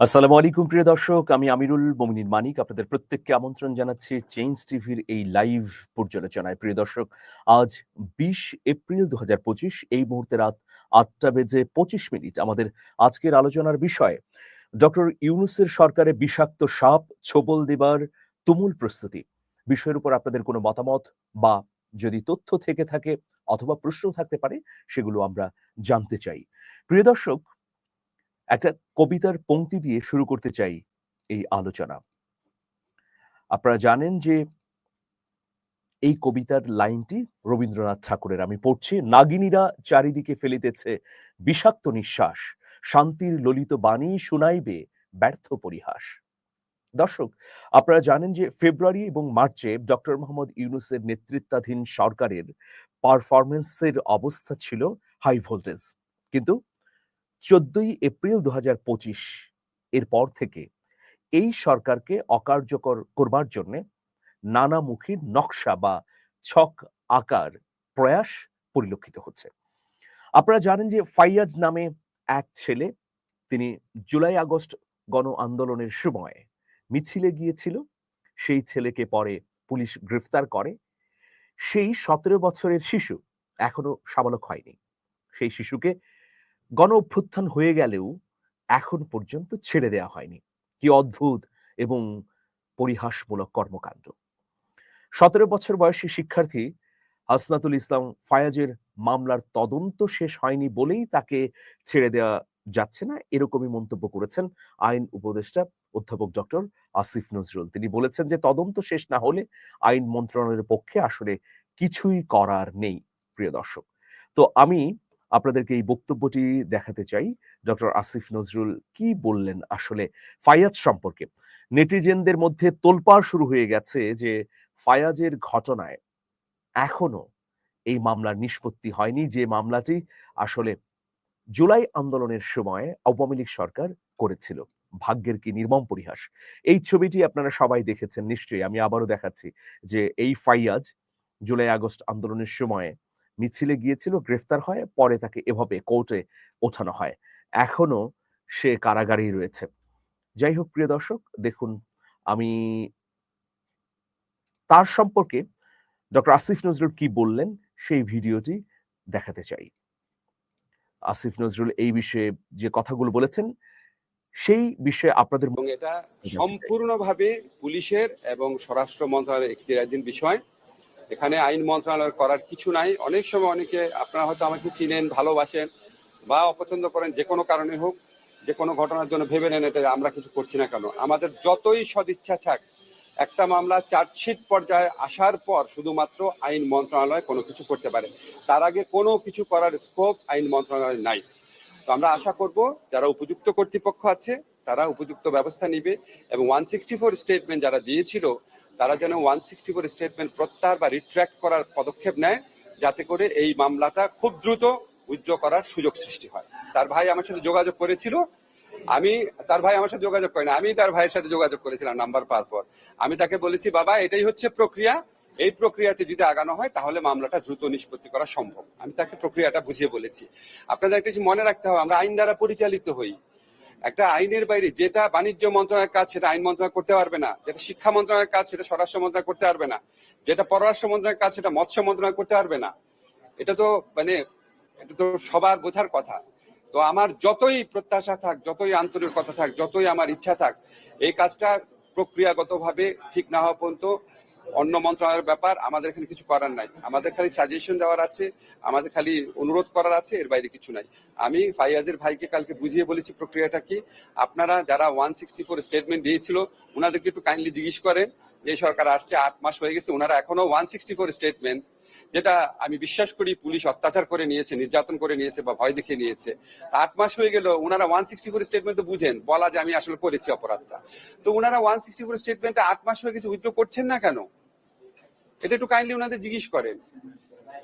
আসসালামু আলাইকুম, প্রিয় দর্শক। আমি আমিরুল মমিনুল মানিক। আপনাদের প্রত্যেককে আমন্ত্রণ জানাচ্ছি চেঞ্জ টিভির এই লাইভ পর্যালোচনায়। প্রিয় দর্শক, আজ বিশ এপ্রিল দু এই মুহূর্তে রাত আটটা বেজে পঁচিশ মিনিট আমাদের আজকের আলোচনার বিষয়। ডক্টর ইউনুসের সরকারে বিষাক্ত সাপ, ছোবল দেবার তুমুল প্রস্তুতি। বিষয়ের উপর আপনাদের কোনো মতামত বা যদি তথ্য থেকে থাকে অথবা প্রশ্ন থাকতে পারে, সেগুলো আমরা জানতে চাই। প্রিয় দর্শক একটা কবিতার পংক্তি দিয়ে শুরু করতে চাই এই আলোচনা। আপনারা জানেন যে এই কবিতার লাইনটি রবীন্দ্রনাথ ঠাকুরের। আমি পড়ছি, নাগিনীরা চারিদিকে ফেলিতেছে, বিষাক্ত নিঃশ্বাস, শান্তির ললিত বাণী শুনাইবে, ব্যর্থ পরিহাস। দর্শক, আপনারা জানেন যে ফেব্রুয়ারি এবং মার্চে ডক্টর মোহাম্মদ ইউনুসের নেতৃত্বাধীন সরকারের পারফরমেন্সের অবস্থা ছিল হাই ভোল্টেজ কিন্তু চোদ্দই এপ্রিল দু এরপর থেকে এই সরকারকে অকার্যকর করবার জন্য নানামুখী নকশা বা ছক আকার প্রয়াস পরিলক্ষিত হচ্ছে। আপনারা জানেন যে ফাইয়াজ নামে এক ছেলে, তিনি জুলাই আগস্ট গণ আন্দোলনের সময় মিছিলে গিয়েছিল। সেই ছেলেকে পরে পুলিশ গ্রেফতার করে। সেই সতেরো বছরের শিশু এখনও সাবালক হয়নি। সেই শিশুকে গণ অভ্যুত্থান হয়ে গেলেও এখন পর্যন্ত ছেড়ে দেওয়া হয়নি। কি অদ্ভুত এবং পরিহাসমূলক কর্মকাণ্ড। সতেরো বছর বয়সী শিক্ষার্থী হাসনাতুল ইসলাম ফায়াজের মামলার তদন্ত শেষ হয়নি বলেই তাকে ছেড়ে দেওয়া যাচ্ছে না এরকমই মন্তব্য করেছেন আইন উপদেষ্টা অধ্যাপক ডক্টর আসিফ নজরুল। তিনি বলেছেন যে তদন্ত শেষ না হলে আইন মন্ত্রণালয়ের পক্ষে আসলে কিছুই করার নেই, প্রিয় দর্শক। তো আমি আপনাদেরকে এই বক্তব্যটি দেখাতে চাই। ডক্টর আসিফ নজরুল কি বললেন আসলে ফায়াজ সম্পর্কে? নেটিজেনদের মধ্যে তোলপাড় শুরু হয়ে গেছে যে ফায়াজের ঘটনায় এখনও এই মামলার নিষ্পত্তি হয়নি। যে মামলাটি আসলে জুলাই আন্দোলনের সময় আওয়ামী লীগ সরকার করেছিল। ভাগ্যের কি নির্মম পরিহাস। এই ছবিটি আপনারা সবাই দেখেছেন নিশ্চয়ই। আমি আবারও দেখাচ্ছি যে এই ফাইয়াজ জুলাই আগস্ট আন্দোলনের সময় মিছিলে গিয়েছিল গ্রেফতার হয় পরে তাকে এভাবে কোর্টে ওঠানো হয়। এখনও সে কারাগারেই রয়েছে। যাই হোক প্রিয় দর্শক দেখুন আমি তার সম্পর্কে ডক্টর আসিফ নজরুল কি বললেন সেই ভিডিওটি দেখাতে চাই। আসিফ নজরুল এই বিষয়ে যে কথাগুলো বলেছেন সেই বিষয়ে আপনাদের এটা সম্পূর্ণভাবে পুলিশের এবং স্বরাষ্ট্র মন্ত্রণালয়ের একটি বিষয়। এখানে আইন মন্ত্রণালয় করার কিছু নাই। অনেক সময় অনেকে আপনারা হয়তো আমাকে চিনেন, ভালোবাসেন বা অপছন্দ করেন, যে কোনো কারণে হোক, যে কোনো ঘটনার জন্য ভেবে নেন এটা আমরা কিছু করছি না কেন। আমাদের যতই সদিচ্ছা থাক, একটা মামলা চার্জশিট পর্যায়ে আসার পর শুধুমাত্র আইন মন্ত্রণালয় কোনো কিছু করতে পারে। তার আগে কোনো কিছু করার স্কোপ আইন মন্ত্রণালয় নাই। তো আমরা আশা করব, যারা উপযুক্ত কর্তৃপক্ষ আছে, তারা উপযুক্ত ব্যবস্থা নিবে এবং ওয়ান সিক্সটি ফোর স্টেটমেন্ট যারা দিয়েছিল তারা যেন ওয়ান সিক্সটি ফোর স্টেটমেন্ট প্রত্যাহার বা রিট্র্যাক্ট করার পদক্ষেপ নেয়, যাতে করে এই মামলাটা খুব দ্রুত উইথড্র করার সুযোগ সৃষ্টি হয়। তার ভাই আমার সাথে যোগাযোগ করেছিল। আমি, তার ভাই আমার সাথে যোগাযোগ করেনি আমি তার ভাইয়ের সাথে যোগাযোগ করেছিলাম নাম্বার পাওয়ার পর। আমি তাকে বলেছি, বাবা, এটাই হচ্ছে প্রক্রিয়া। এই প্রক্রিয়াতে যদি আগানো হয়, তাহলে মামলাটা দ্রুত নিষ্পত্তি করা সম্ভব। আমি তাকে প্রক্রিয়াটা বুঝিয়ে বলেছি। আপনাদের একটা মনে রাখতে হবে। আমরা আইন দ্বারা পরিচালিত হই। একটা আইনের বাইরে যেটা বাণিজ্য মন্ত্রণালয়ের কাজ, সেটা আইন মন্ত্রণালয় করতে পারবে না। যেটা শিক্ষা মন্ত্রণালয়ের কাজ, সেটা স্বরাষ্ট্র মন্ত্রণালয় করতে পারবে না। যেটা পররাষ্ট্র মন্ত্রণালয়ের কাজ, সেটা মৎস্য মন্ত্রণালয় করতে পারবে না। এটা তো মানে এটা তো সবার বোঝার কথা। তো আমার যতই প্রত্যাশা থাক, যতই আন্তরিক কথা থাক, যতই আমার ইচ্ছা থাক, এই কাজটা প্রক্রিয়াগতভাবে ঠিক না হওয়া পর্যন্ত অন্য মন্ত্রণালয়ের ব্যাপার, আমাদের এখানে কিছু করার নাই। আমাদের খালি সাজেশন দেওয়ার আছে, আমাদের খালি অনুরোধ করার আছে, এর বাইরে কিছু নাই। আমি ফাইয়াজের ভাইকে কালকে বুঝিয়ে বলেছি প্রক্রিয়াটা কি। আপনারা যারা ওয়ান সিক্সটি ফোর স্টেটমেন্ট দিয়েছিল ওনাদেরকে একটু কাইন্ডলি জিজ্ঞেস করেন। যে সরকার আসছে, আট মাস হয়ে গেছে ওনারা এখনও ওয়ান সিক্সটি ফোর স্টেটমেন্ট যেটা আমি বিশ্বাস করি পুলিশ অত্যাচার করে নিয়েছে, নির্যাতন করে নিয়েছে বা ভয় দেখে নিয়েছে। আট মাস হয়ে গেল, ওনারা ওয়ান সিক্সটি ফোর স্টেটমেন্ট তো বুঝেন, বলা যে আমি আসলে করেছি অপরাধটা। তো ওনারা ওয়ান সিক্সটি ফোর স্টেটমেন্টে আট মাস হয়ে গেছে উইথড্র করছেন না কেন? এটা একটু কাইন্ডলি ওনাদের জিজ্ঞেস করেন।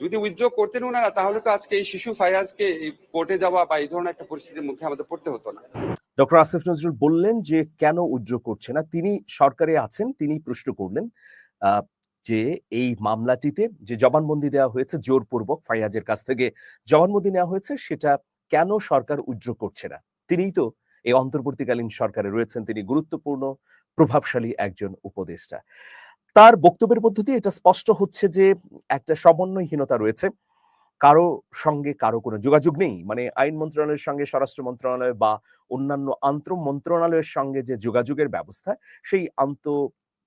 যদি উইথড্র করতেন ওনারা, তাহলে তো আজকে এই শিশু ফায়াজকে এই কোর্টে যাওয়া বা এই ধরনের একটা পরিস্থিতির মুখে আমাদের পড়তে হতো না। ডক্টর আসিফ নজরুল বললেন যে কেন উইথড্র করছে না, তিনি সরকারে আছেন, তিনি প্রশ্ন করলেন। যে এই মামলাটিতে যে জবানবন্দি দেওয়া হয়েছে জোরপূর্বক ফাইয়াজের কাছ থেকে, জবানবন্দি নেওয়া হয়েছে সেটা কেন সরকার উইথড্র করছে না? তিনিই তো এই অন্তর্বর্তীকালীন সরকারে রয়েছেন, তিনি গুরুত্বপূর্ণ, প্রভাবশালী একজন উপদেষ্টা। তার বক্তব্যের মধ্য দিয়ে এটা স্পষ্ট হচ্ছে যে একটা সমন্বয়হীনতা রয়েছে। কারও সঙ্গে কারও কোনো যোগাযোগ নেই। মানে আইন মন্ত্রণালয়ের সঙ্গে, স্বরাষ্ট্র মন্ত্রণালয় বা অন্যান্য আন্তঃ মন্ত্রণালয়ের সঙ্গে যে যোগাযোগের ব্যবস্থা, সেই আন্ত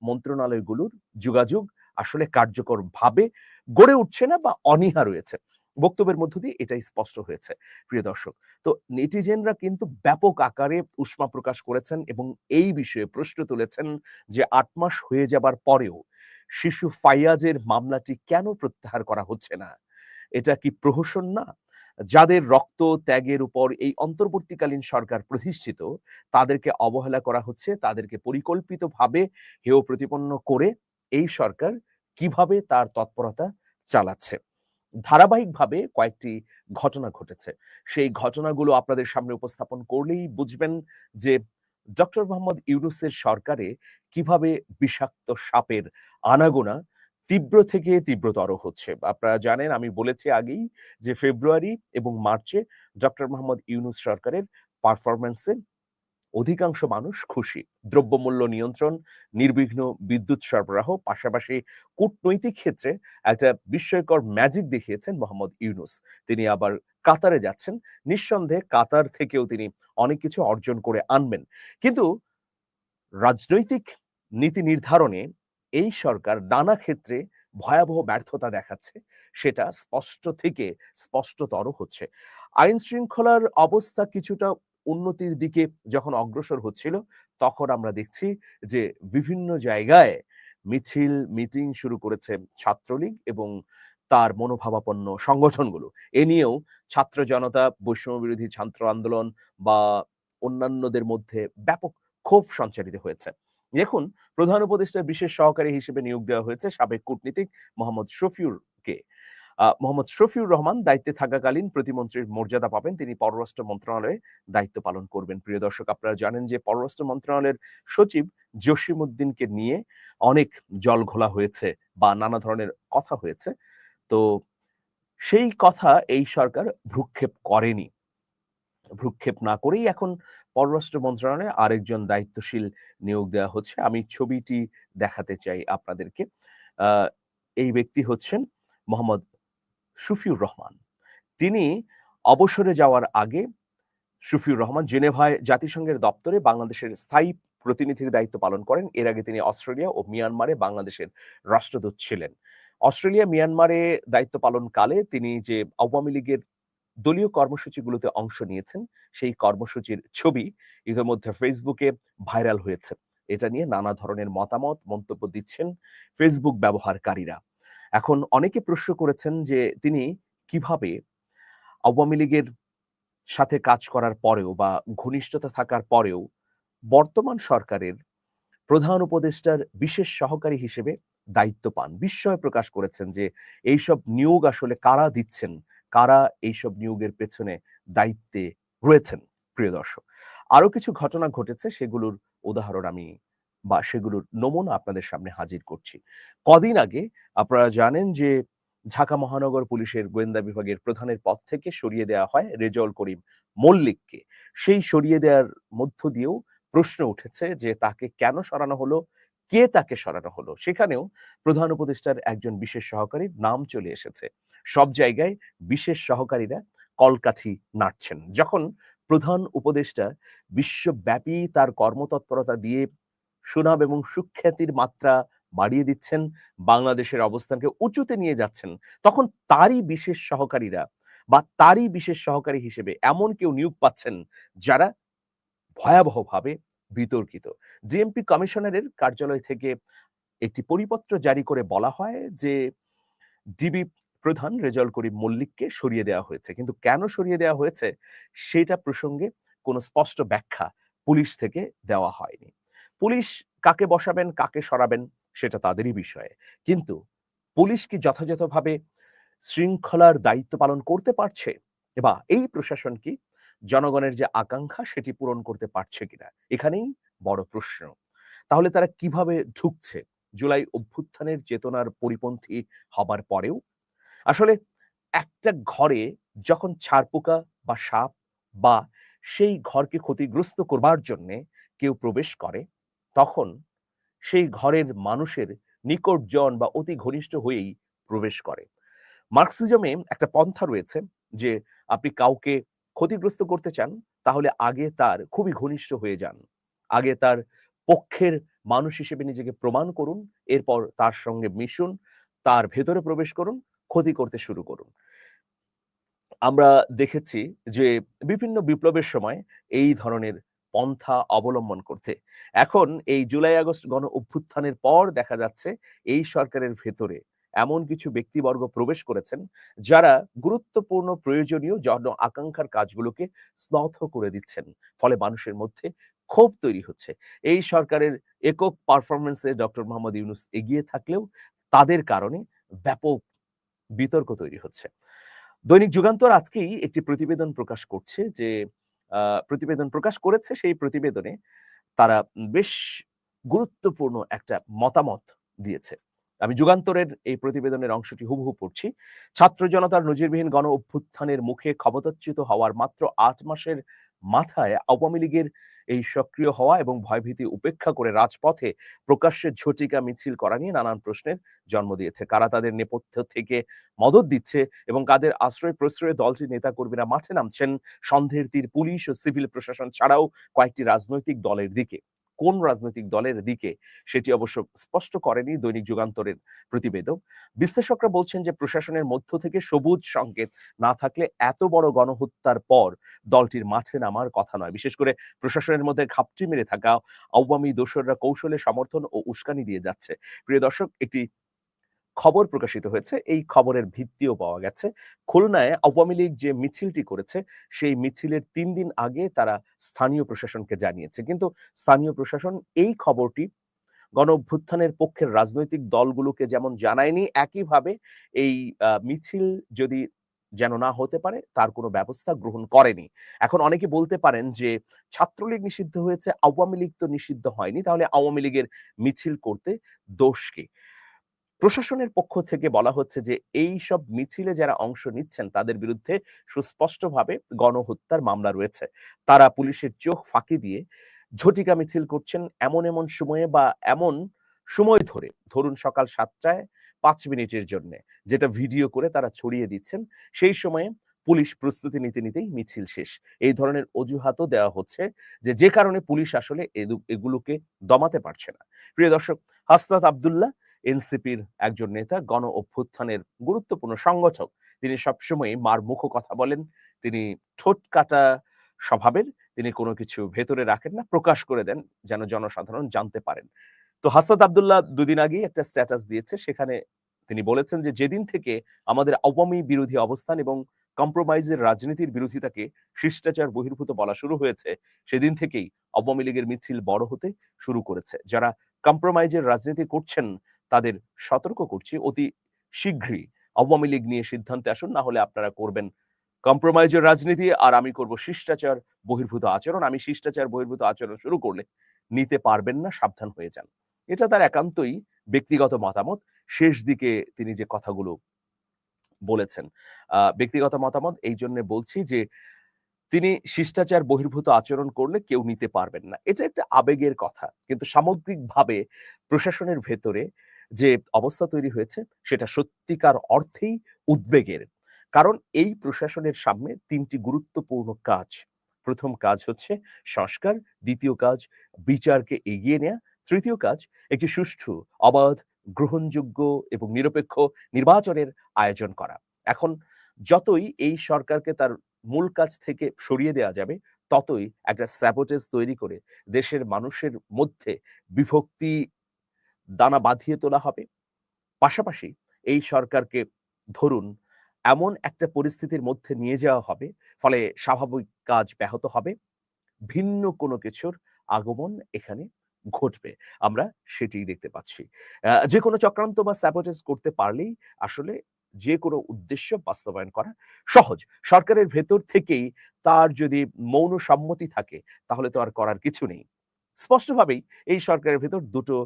মন্ত্রণালয়গুলোর যোগাযোগ আসলে কার্যকর ভাবে গড়ে উঠছে না বা অনীহা রয়েছে। বক্তব্যের মধ্য দিয়ে এটাই স্পষ্ট হয়েছে, প্রিয় দর্শক। তো নেটিজেনরা কিন্তু ব্যাপক আকারে উষ্মা প্রকাশ করেছেন এবং এই বিষয়ে প্রশ্ন তুলেছেন যে আট মাস হয়ে যাবার পরেও শিশু ফাইয়াজের মামলাটি কেন প্রত্যাহার করা হচ্ছে না? এটা কি প্রহসন না? যাদের রক্ত ত্যাগের উপর এই অন্তর্বর্তীকালীন সরকার প্রতিষ্ঠিত, তাদেরকে অবহেলা করা হচ্ছে, তাদেরকে পরিকল্পিতভাবে হেয় প্রতিপন্ন করে এই সরকার কীভাবে তার তৎপরতা চালাচ্ছে? ধারাবাহিকভাবে কয়েকটি ঘটনা ঘটেছে। সেই ঘটনাগুলো আপনাদের সামনে উপস্থাপন করলেই বুঝবেন যে ডক্টর মোহাম্মদ ইউনুসের সরকারে কীভাবে বিষাক্ত সাপের আনাগোনা তীব্র থেকে তীব্রতর হচ্ছে। আপনারা জানেন, আমি বলেছি আগেই যে ফেব্রুয়ারি এবং মার্চে ডক্টর মোহাম্মদ ইউনুস সরকারের পারফরমেন্সে অধিকাংশ মানুষ খুশি। দ্রব্যমূল্য নিয়ন্ত্রণ, নির্বিঘ্ন বিদ্যুৎ সরবরাহ, পাশাপাশি কূটনৈতিক ক্ষেত্রে একটা বিস্ময়কর ম্যাজিক দেখিয়েছেন মোহাম্মদ ইউনুস। তিনি আবার কাতারে যাচ্ছেন। নিঃসন্দেহে কাতার থেকেও তিনি অনেক কিছু অর্জন করে আনবেন। কিন্তু রাজনৈতিক নীতি নির্ধারণে এই সরকার নানা ক্ষেত্রে ভয়াবহ ব্যর্থতা দেখাচ্ছে। সেটা স্পষ্ট থেকে স্পষ্টতর হচ্ছে। আইন শৃঙ্খলার অবস্থা কিছুটা উন্নতির দিকে যখন অগ্রসর হচ্ছিল, তখন আমরা দেখছি যে বিভিন্ন জায়গায় মিছিল, মিটিং শুরু করেছে ছাত্রলীগ এবং তার মনোভাবাপন্ন সংগঠনগুলো। এ নিয়েও ছাত্র জনতা, বৈষম্য বিরোধী ছাত্র আন্দোলন বা অন্যান্যদের মধ্যে ব্যাপক ক্ষোভ সঞ্চারিত হয়েছে। দেখুন, প্রধান উপদেষ্টার বিশেষ সহকারী হিসেবে নিয়োগ দেওয়া হয়েছে সাবেক কূটনীতিক মোহাম্মদ শফিউরকে। মোহাম্মদ শফিউর রহমান দায়িত্বে থাকাকালীন প্রতিমন্ত্রীর মর্যাদা পাবেন। তিনি পররাষ্ট্র মন্ত্রণালয়ে দায়িত্ব পালন করবেন। প্রিয় দর্শক, আপনারা জানেন যে পররাষ্ট্র মন্ত্রণালয়ের সচিব জসিম উদ্দিনকে নিয়ে অনেক জল ঘোলা হয়েছে বা নানা ধরনের কথা হয়েছে। তো সেই কথা এই সরকার ভ্রুক্ষেপ করেনি। ভ্রুক্ষেপ না করেই এখন পররাষ্ট্র মন্ত্রণালয়ে আরেকজন দায়িত্বশীল নিয়োগ দেওয়া হচ্ছে। আমি ছবিটি দেখাতে চাই আপনাদেরকে। এই ব্যক্তি হচ্ছেন মোহাম্মদ সুফিউর রহমান। তিনি অবসরে যাওয়ার আগে সুফিউর রহমান জেনেভায় জাতিসংঘের দপ্তরে বাংলাদেশের স্থায়ী প্রতিনিধির দায়িত্ব পালন করেন। এর আগে তিনি অস্ট্রেলিয়া ও মিয়ানমারে বাংলাদেশের রাষ্ট্রদূত ছিলেন। অস্ট্রেলিয়া, মিয়ানমারে দায়িত্ব পালনকালে তিনি যে আওয়ামী লীগের দলীয় কর্মসূচিগুলোতে অংশ নিয়েছেন, সেই কর্মসূচির ছবি ইতিমধ্যে ফেসবুকে ভাইরাল হয়েছে। এটা নিয়ে নানা ধরনের মতামত, মন্তব্য দিচ্ছেন ফেসবুক ব্যবহারকারীরা। এখন অনেকে প্রশ্ন করেছেন যে তিনি কীভাবে আওয়ামী লীগের সাথে কাজ করার পরেও বা ঘনিষ্ঠতা থাকার পরেও বর্তমান সরকারের প্রধান উপদেষ্টার বিশেষ সহকারী হিসেবে দায়িত্ব পান। বিস্ময় প্রকাশ করেছেন যে এইসব নিয়োগ আসলে কারা দিচ্ছেন? কারা এইসব নিয়োগের পেছনে দায়িত্বে রয়েছেন? প্রিয় দর্শক আরও কিছু ঘটনা ঘটেছে, সেগুলোর উদাহরণ আমি বা সেগুলোর নমুনা আপনাদের সামনে হাজির করছি। কদিন আগে আপনারা জানেন যে ঢাকা মহানগর পুলিশের গোয়েন্দা বিভাগের প্রধানের পদ থেকে সরিয়ে দেওয়া হয় রেজল করিম মল্লিককে। সেই সরিয়ে দেওয়ার মধ্য দিয়েও প্রশ্ন উঠেছে যে তাকে কেন সরানো হলো? কে তাকে সরানো হলো? সেখানেও প্রধান উপদেষ্টার একজন বিশেষ সহকারীর নাম চলে এসেছে। সব জায়গায় বিশেষ সহকারীরা কলকাঠি নাড়ছেন। যখন প্রধান উপদেষ্টা বিশ্বব্যাপী তার কর্মতৎপরতা দিয়ে সুনাম এবং সুখ্যাতির মাত্রা বাড়িয়ে দিচ্ছেন, বাংলাদেশের অবস্থানকে উঁচুতে নিয়ে যাচ্ছেন। তখন তারই বিশেষ সহকারীরা বা তারই বিশেষ সহকারী হিসেবে এমন কেউ নিয়োগ পাচ্ছেন যারা ভয়াবহভাবে বিতর্কিত। ডিএমপি কমিশনারের কার্যালয় থেকে একটি পরিপত্র জারি করে বলা হয় যে, ডিবি প্রধান রেজাউল করিম মল্লিককে সরিয়ে দেওয়া হয়েছে। কিন্তু কেন সরিয়ে দেওয়া হয়েছে? সেটা প্রসঙ্গে কোনো স্পষ্ট ব্যাখ্যা পুলিশ থেকে দেওয়া হয়নি। পুলিশ কাকে বসাবেন, কাকে সরাবেন সেটা তাদেরই বিষয়ে। কিন্তু পুলিশ কি যথাযথভাবে শৃঙ্খলার দায়িত্ব পালন করতে পারছে? বা এই প্রশাসন কি জনগণের যে আকাঙ্ক্ষা সেটি পূরণ করতে পারছে কিনা? এখানেই বড় প্রশ্ন। তাহলে তারা কীভাবে ঢুকছে? জুলাই অভ্যুত্থানের চেতনার পরিপন্থী হবার পরেও? আসলে একটা ঘরে যখন ছারপোকা বা সাপ বা সেই ঘরকে ক্ষতিগ্রস্ত করবার জন্যে কেউ প্রবেশ করে তখন সেই ঘরের মানুষের নিকটজন বা অতি ঘনিষ্ঠ হয়েই প্রবেশ করে। মার্কসিজমে একটা পন্থা রয়েছে যে, আপনি কাউকে ক্ষতিগ্রস্ত করতে চান, তাহলে আগে তার খুবই ঘনিষ্ঠ হয়ে যান। আগে তার পক্ষের মানুষ হিসেবে নিজেকে প্রমাণ করুন, এরপর তার সঙ্গে মিশুন, তার ভেতরে প্রবেশ করুন, ক্ষতি করতে শুরু করুন। আমরা দেখেছি যে, বিভিন্ন বিপ্লবের সময় এই ধরনের পন্থা অবলম্বন করতে। এখন এই জুলাই আগস্ট গণ অভ্যুত্থানের পর দেখা যাচ্ছে এই সরকারের ভেতরে এমন কিছু ব্যক্তিবর্গ প্রবেশ করেছেন যারা গুরুত্বপূর্ণ প্রয়োজনীয় জন আকাঙ্ক্ষার কাজগুলোকে স্নথ করে দিচ্ছেন। ফলে মানুষের মধ্যে ক্ষোভ তৈরি হচ্ছে। এই সরকারের একক পারফরমেন্সে ডক্টর মোহাম্মদ ইউনুস এগিয়ে থাকলেও তাদের কারণে ব্যাপক বিতর্ক তৈরি হচ্ছে। দৈনিক যুগান্তর আজকেই একটি প্রতিবেদন প্রকাশ করছে যে প্রতিবেদন প্রকাশ করেছে, সেই প্রতিবেদনে তারা বেশ গুরুত্বপূর্ণ একটা মতামত দিয়েছে। আমি যুগান্তরের এই প্রতিবেদনের অংশটি হুবহু পড়ছি। ছাত্র জনতার নজিরবিহীন গণ অভ্যুত্থানের মুখে ক্ষমতাচ্যুত হওয়ার মাত্র আট মাসের মাথায় আওয়ামী লীগের এই সক্রিয় হওয়া এবং ভয়ভীতি উপেক্ষা করে রাজপথে প্রকাশ্যে ঝটিকা মিছিল করা নিয়ে নানান প্রশ্নের জন্ম দিয়েছে। কারা তাদের নেপথ্য থেকে মদত দিচ্ছে এবং কাদের আশ্রয় প্রশ্রয়ে দলটির নেতাকর্মীরা মাঠে নামছেন সন্দেহের তীর পুলিশ ও সিভিল প্রশাসন ছাড়াও কয়েকটি রাজনৈতিক দলের দিকে। কোন রাজনৈতিক দলের দিকে সেটি অবশ্য স্পষ্ট করেনি দৈনিক যুগান্তরের প্রতিবেদক। বিশ্লেষকরা বলছেন যে প্রশাসনের মধ্য থেকে সবুজ সংকেত না থাকলে এত বড় গণহত্যার পর দলটির মাঠে নামার কথা নয়। বিশেষ করে প্রশাসনের মধ্যে ঘাপটি মেরে থাকা আওয়ামী দোসররা কৌশলে সমর্থন ও উস্কানি দিয়ে যাচ্ছে। প্রিয় দর্শক, একটি খবর প্রকাশিত হয়েছে, এই খবরের ভিত্তিও পাওয়া গেছে। খুলনায় আওয়ামী লীগ যে মিছিলটি করেছে, সেই মিছিলের তিন দিন আগে তারা স্থানীয় প্রশাসনকে জানিয়েছে। কিন্তু স্থানীয় প্রশাসন এই খবরটি গণ অভ্যুত্থানের পক্ষের রাজনৈতিক দলগুলোকে যেমন জানায়নি, একইভাবে এই মিছিল যদি যেন না হতে পারে, তার কোনো ব্যবস্থা গ্রহণ করেনি। এখন অনেকে বলতে পারেন যে, ছাত্রলীগ নিষিদ্ধ হয়েছে, আওয়ামী লীগ তো নিষিদ্ধ হয়নি, তাহলে আওয়ামী লীগের মিছিল করতে দোষ কি? প্রশাসনের পক্ষ থেকে বলা হচ্ছে যে, এই সব মিছিলে যারা অংশ নিচ্ছেন, তাদের বিরুদ্ধে সুস্পষ্টভাবে গণহত্যার মামলা রয়েছে। তারা পুলিশের চোখ ফাঁকি দিয়ে ঝটিকা মিছিল করছেন এমন এমন সময়ে বা এমন সময় ধরে। ধরুন সকাল সাতটায় পাঁচ মিনিটের জন্য যেটা ভিডিও করে তারা ছড়িয়ে দিচ্ছেন, সেই সময়ে পুলিশ প্রস্তুতি নিতে নিতেই মিছিল শেষ। এই ধরনের অজুহাতও দেওয়া হচ্ছে যে যে কারণে পুলিশ আসলে এগুলোকে দমাতে পারছে না। প্রিয় দর্শক, হাসনাত আবদুল্লাহ এনসিপির একজন নেতা, গণ অভ্যুত্থানের গুরুত্বপূর্ণ সংগঠক। তিনি সবসময় মার মুখ কথা বলেন। তিনি ঠোঁট কাটা স্বভাবের, তিনি কোনো কিছু ভেতরে রাখেন না, প্রকাশ করে দেন যেন জনসাধারণ জানতে পারেন। তো হাসনাত আবদুল্লাহ দুদিন আগেই একটা স্ট্যাটাস দিয়েছে, সেখানে তিনি বলেছেন যে, যেদিন থেকে আমাদের আওয়ামী বিরোধী অবস্থান এবং কম্প্রোমাইজের রাজনীতির বিরোধিতাকে শিষ্টাচার বহির্ভূত বলা শুরু হয়েছে, সেদিন থেকেই আওয়ামী লীগের মিছিল বড় হতে শুরু করেছে। যারা কম্প্রোমাইজের রাজনীতি করছেন তাদের সতর্ক করছি অতি শীঘ্রই। আওয়ামী লীগ নিয়ে সিদ্ধান্তে আসুন না হলে আপনারা করবেন কম্প্রোমাইজের রাজনীতি আর আমি করব শিষ্টাচার বহির্ভূত আচরণ। আমি শিষ্টাচার বহির্ভূত আচরণ শুরু করলে নিতে পারবেন না সাবধান হয়ে যান। এটা তার একান্তই ব্যক্তিগত মতামত। শেষ দিকে তিনি যে কথাগুলো বলেছেন আহ, ব্যক্তিগত মতামত এই জন্য বলছি যে তিনি শিষ্টাচার বহির্ভূত আচরণ করলে কেউ নিতে পারবেন না। এটা একটা আবেগের কথা। কিন্তু সামগ্রিকভাবে প্রশাসনের ভেতরে যে অবস্থা তৈরি হয়েছে সেটা সত্যিকার অর্থেই উদ্বেগের। কারণ এই প্রশাসনের সামনে তিনটি গুরুত্বপূর্ণ কাজ। প্রথম কাজ হচ্ছে সংস্কার, দ্বিতীয় কাজ বিচারকে এগিয়ে নেওয়া তৃতীয় কাজ একটি সুষ্ঠু, অবাধ, গ্রহণযোগ্য এবং নিরপেক্ষ নির্বাচনের আয়োজন করা। এখন যতই এই সরকারকে তার মূল কাজ থেকে সরিয়ে দেওয়া যাবে, ততই একটা স্যাবোটেজ তৈরি করে দেশের মানুষের মধ্যে বিভক্তি দানা বাঁধিয়ে তোলা হবে। পাশাপাশি এই সরকারকে ধরুন, এমন একটা পরিস্থিতির মধ্যে নিয়ে যাওয়া হবে, ফলে স্বাভাবিক কাজ ব্যাহত হবে। ভিন্ন কোনো কিছুর আগমন এখানে ঘটবে। আমরা সেটি দেখতে পাচ্ছি। যে কোনো চক্রান্ত বা স্যাবোটেজ করতে পারলেই আসলে যে কোনো উদ্দেশ্য বাস্তবায়ন করা সহজ। সরকারের ভেতর থেকেই তার যদি মৌন সম্মতি থাকে, তাহলে তো আর করার কিছু নেই। স্পষ্টভাবেই এই সরকারের ভেতর দুটো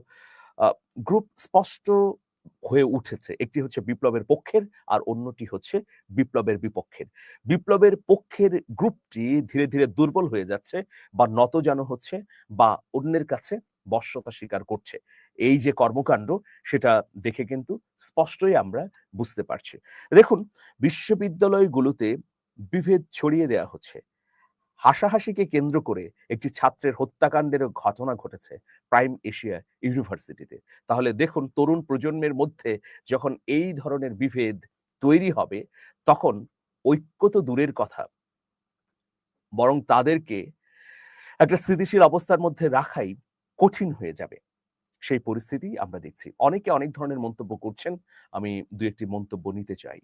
গ্রুপ স্পষ্ট হয়ে উঠেছে। একটি হচ্ছে বিপ্লবের পক্ষের আর অন্যটি হচ্ছে বিপ্লবের বিপক্ষের। বিপ্লবের পক্ষের গ্রুপটি ধীরে ধীরে দুর্বল হয়ে যাচ্ছে বা নতজানু হচ্ছে বা অন্যের কাছে বশ্যতা স্বীকার করছে। এই যে কর্মকাণ্ড, সেটা দেখে কিন্তু স্পষ্টই আমরা বুঝতে পারছি। দেখুন, বিশ্ববিদ্যালয়গুলোতে বিভেদ ছড়িয়ে দেওয়া হচ্ছে। হাসাহাসিকে কেন্দ্র করে একটি ছাত্রের হত্যাকাণ্ডের ঘটনা ঘটেছে প্রাইম এশিয়া ইউনিভার্সিটিতে। তাহলে দেখুন তরুণ প্রজন্মের মধ্যে যখন এই ধরনের বিভেদ তৈরি হবে, তখন ঐক্য তো দূরের কথা। বরং তাদেরকে একটা স্থিতিশীল অবস্থার মধ্যে রাখাই কঠিন হয়ে যাবে। সেই পরিস্থিতি আমরা দেখছি। অনেকে অনেক ধরনের মন্তব্য করছেন। আমি দু একটি মন্তব্য নিতে চাই।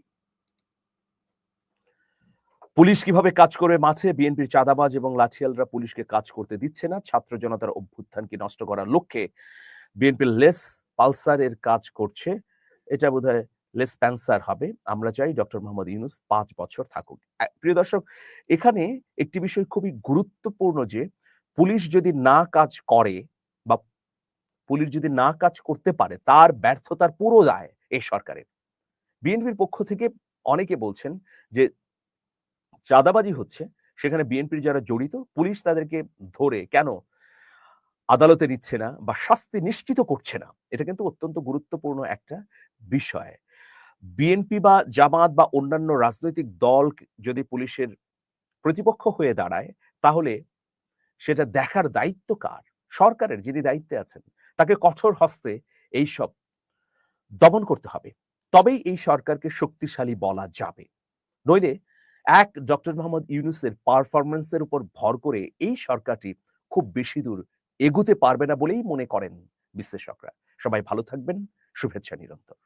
পুলিশ কীভাবে কাজ করে মাঠে? বিএনপির চাঁদাবাজ এবং লাঠিয়ালরা পুলিশকে কাজ করতে দিচ্ছে না। ছাত্র জনতার অভ্যুত্থানকে নষ্ট করার লক্ষ্যে বিএনপির লেস পালসার এর কাজ করছে। এটা বোধহয় লেস প্যান্সার হবে। আমরা চাই ডক্টর মোহাম্মদ ইউনুস পাঁচ বছর থাকুক। প্রিয় দর্শক, এখানে একটি বিষয় খুবই গুরুত্বপূর্ণ যে, পুলিশ যদি না কাজ করে বা পুলিশ যদি না কাজ করতে পারে, তার ব্যর্থতার পুরো দায় এই সরকারের। বিএনপির পক্ষ থেকে অনেকে বলছেন যে চাঁদাবাজি হচ্ছে, সেখানে বিএনপির যারা জড়িত, পুলিশ তাদেরকে ধরে কেন আদালতে নিচ্ছে না বা শাস্তি নিশ্চিত করছে না, এটা কিন্তু অত্যন্ত গুরুত্বপূর্ণ একটা বিষয়। বিএনপি বা জামাত বা অন্যান্য রাজনৈতিক দল যদি পুলিশের প্রতিপক্ষ হয়ে দাঁড়ায়, তাহলে সেটা দেখার দায়িত্ব কার? সরকারের যিনি দায়িত্বে আছেন, তাকে কঠোর হস্তে এই সব দমন করতে হবে। তবেই এই সরকারকে শক্তিশালী বলা যাবে। নইলে এক ডক্টর মোহাম্মদ ইউনুসের পারফরমেন্সের উপর ভর করে এই সরকারটি খুব বেশি দূর এগুতে পারবে না বলেই মনে করেন বিশ্লেষকরা। সবাই ভালো থাকবেন, শুভেচ্ছা নিরন্তর।